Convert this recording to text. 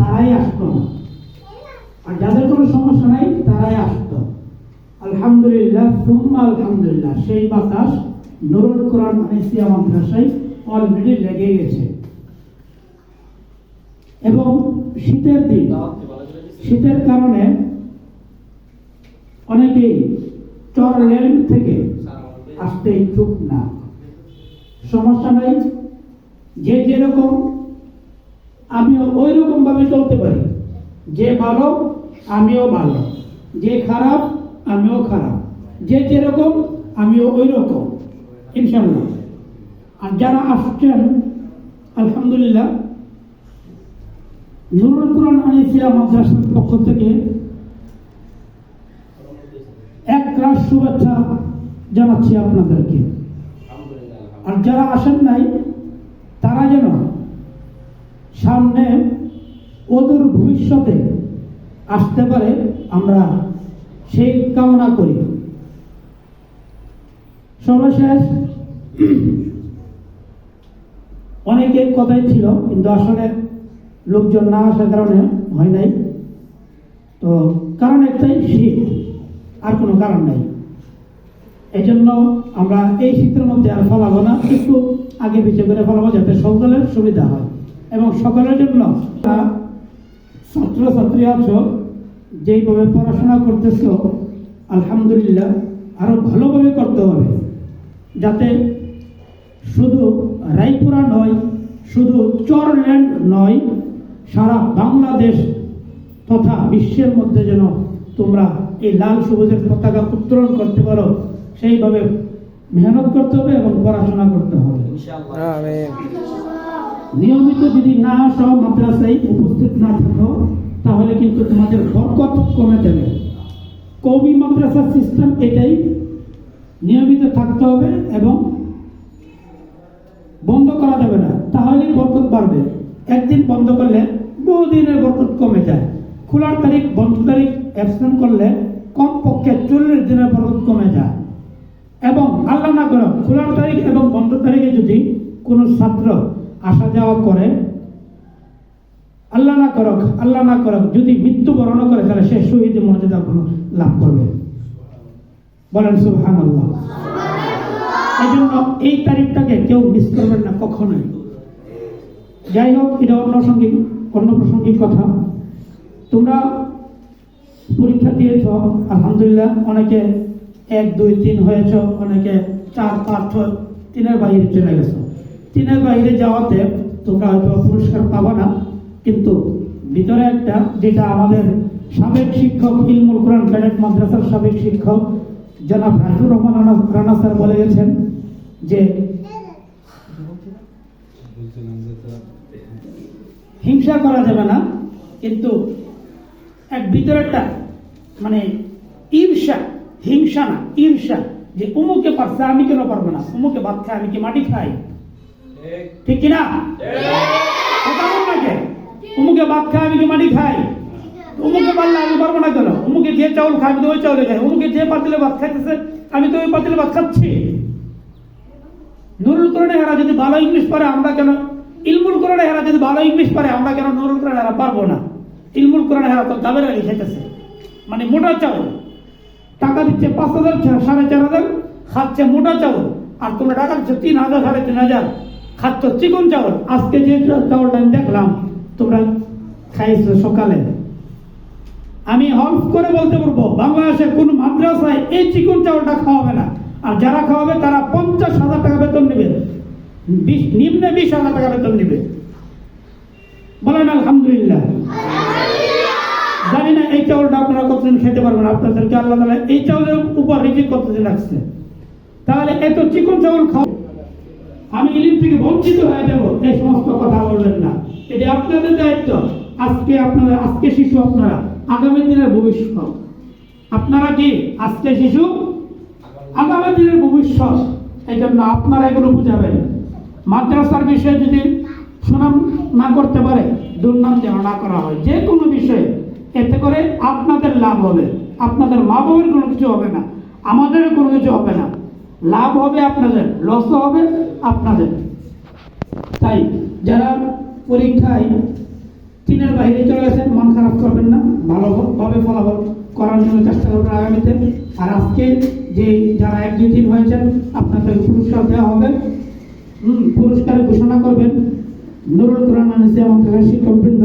তারাই আসতো না। আর যাদের কোনো সমস্যা নাই, তারাই আসতো। আলহামদুলিল্লাহ, সুম্মা আলহামদুলিল্লাহ, সেই বাতাস নুরুল কোরআন আনিসিয়া মাদ্রাসায় অলরেডি লেগে গেছে। এবং শীতের দিন, শীতের কারণে অনেকেই চর লেন থেকে আসতে ইচ্ছুক না। সমস্যা নাই, যে যেরকম আমিও ওই রকম ভাবে চলতে পারি। যে ভালো, আমিও ভালো। যে খারাপ, আমিও খারাপ। যে যেরকম, আমিও ওই রকম ইনশাল্লাহ আর যারা আসছেন, আলহামদুলিল্লাহ, নুরুল কোরআন আনিসিয়া মাদ্রাসার পক্ষ থেকে এক ক্লাস শুভেচ্ছা জানাচ্ছি আপনাদেরকে। আর যারা আসেন নাই, তারা যেন সামনে ওদের ভবিষ্যতে আসতে পারে, আমরা সেই কামনা করি। সর্বশেষ, অনেকের কথাই ছিল, কিন্তু আসলে লোকজন না আসার কারণে হয় নাই। তো কারণ একটাই, শীত। আর কোনো কারণ নাই। এই জন্য আমরা এই শীতের মধ্যে আর ফলাবো না, একটু আগে পিছিয়ে করে ফলাবো, যাতে সকলের সুবিধা হয়। এবং সকলের জন্য ছাত্রছাত্রী আছো যেইভাবে পড়াশোনা করতেছ আলহামদুলিল্লাহ আরও ভালোভাবে করতে হবে। যাতে শুধু রায়পুরা নয় শুধু চরল্যান্ড নয় সারা বাংলাদেশ তথা বিশ্বের মধ্যে যেন তোমরা এই লাল সবুজের পতাকা উত্তোলন করতে পারো সেইভাবে মেহনত করতে হবে এবং পড়াশোনা করতে হবে। আমিন। নিয়মিত যদি না আসো মাদ্রাসায় উপস্থিত না থাকো, তাহলে কিন্তু তোমাদের বরকত কমে যাবে। কৌমি মাদ্রাসার সিস্টেম এটাই। নিয়মিত থাকতে হবে এবং বন্ধ করা যাবে না। তাহলে বরকত বাড়বে। একদিন বন্ধ করলে বহুদিনের বরকত কমে যায়। খোলার তারিখ, বন্ধ তারিখ অ্যাবসেন্ট করলে কম পক্ষে চল্লিশ দিনের বরকত কমে যায়। এবং আল্লাহ না করো খোলার তারিখ এবং বন্ধ তারিখে যদি কোনো ছাত্র আসা যাওয়া করে আল্লাহ না করক আল্লাহ না করক যদি মৃত্যুবরণ করে তাহলে সে শহীদ মর্যাদা লাভ করবে। বলেন আল্লাহ এই জন্য এই তারিখটাকে কেউ মিস করবেন না কখনোই। যাই হোক এটা অন্য সংগীত অন্য প্রসঙ্গিক কথা। তোমরা পরীক্ষা দিয়েছ আলহামদুলিল্লাহ অনেকে এক দুই তিন হয়েছ অনেকে চার পাঁচ ছয় তিনের বাইরে চলে গেছো। তিনের বাইরে যাওয়াতে তোমরা হয়তো পুরস্কার পাবা না, কিন্তু ভিতরে একটা যেটা আমাদের সাবেক শিক্ষক ইলমুল কোরআন ক্যাডেট মাদ্রাসার সাবেক শিক্ষক জনাব রাজুর রহমান রানা- স্যার বলে গেছেন যে হিংসা করা যাবে না, কিন্তু এক ভিতরেরটা মানে ঈর্ষা, হিংসা না, ঈর্ষা যে উমুকে পারছে, আমি কেন পারব না? উমুকে খায়, আমি কি মাটি খাই? ঠিক কিনা? উমুকে ভাত খায়, আমি কি মাটি খাই? উমুকে পারলে আমি পারব না কেন? উমুকে যে চাউল খায়, আমি তো ওই চাউলে খাই। উমুকে যে পাতিলে ভাত খাইতেছে, আমি তো ওই পাতিলে ভাত খাচ্ছি। নুরুল কোরআনে হেরা যদি ভালো ইংলিশ পারে আমরা কেন ইলমুল কোরআনে হেরা যদি ভালো ইংলিশ পারে আমরা কেন নুরুল কোরআনে হেরা পারব না? ইলমুল কোরআনে হেরা তো দাবের আলী খাইতেছে। মানে মোটা চাউল। টাকা দিচ্ছে পাঁচ হাজার, সাড়ে চার হাজার, খাচ্ছে মোটা চাউল। আর তোমরা টাকা দিচ্ছ তিন হাজার, সাড়ে তিন হাজার। খাচ্ছ চিকন চাউল। আজকে যে চাউলটা আমি দেখলাম তোমরা খাইছো সকালে। আমি হলফ করে বলতে পারব বাংলাদেশের কোন মাদ্রাসায় এই চিকন চাউলটা খাওয়াবে না। আর যারা খাওয়াবে তারা পঞ্চাশ হাজার টাকা বেতন নেবে। বিশ নিম্নে বিশ হাজার টাকা বেতন নেবে। বলেন আলহামদুলিল্লাহ। জানি না এই চাউলটা আপনারা কতদিন খেতে পারবেন আপনাদেরকে আল্লাহ তালা এই চাউলের উপর রিজিক কতদিন রাখছে। তাহলে এত চিকন চাউল খাও আমি ইলিম থেকে বঞ্চিত হয়ে যাব, এই সমস্ত কথা বলবেন না। এটি আপনাদের দায়িত্ব। আজকে আপনারা, আজকে শিশু আপনারা, আগামী দিনের ভবিষ্যৎ। আপনারা কি আজকে শিশু? আগামী দিনের ভবিষ্যৎ। এই জন্য আপনারা এগুলো বুঝাবেন। মাদ্রাসার বিষয়ে যদি সুনাম না করতে পারে, দুর্নাম যেন না করা হয়। যে কোনো বিষয়ে। এতে করে আপনাদের লাভ হবে। আপনাদের মা বাবার কোনো কিছু হবে না। আমাদেরও কোনো কিছু হবে না। লাভ হবে আপনাদের লস হবে আপনাদের। তাই যারা পরীক্ষায় তিনের বাইরে চলে গেছেন, মন খারাপ করবেন না, ভালোভাবে ফলাফল করার জন্য চেষ্টা করবেন আগামীতে। আর আজকে যে যারা এক দুই তিন হয়েছেন আপনাদের পুরস্কার দেওয়া হবে। পুরস্কার ঘোষণা করবেন। নুরুল কোরআন শিক্ষকবৃন্দ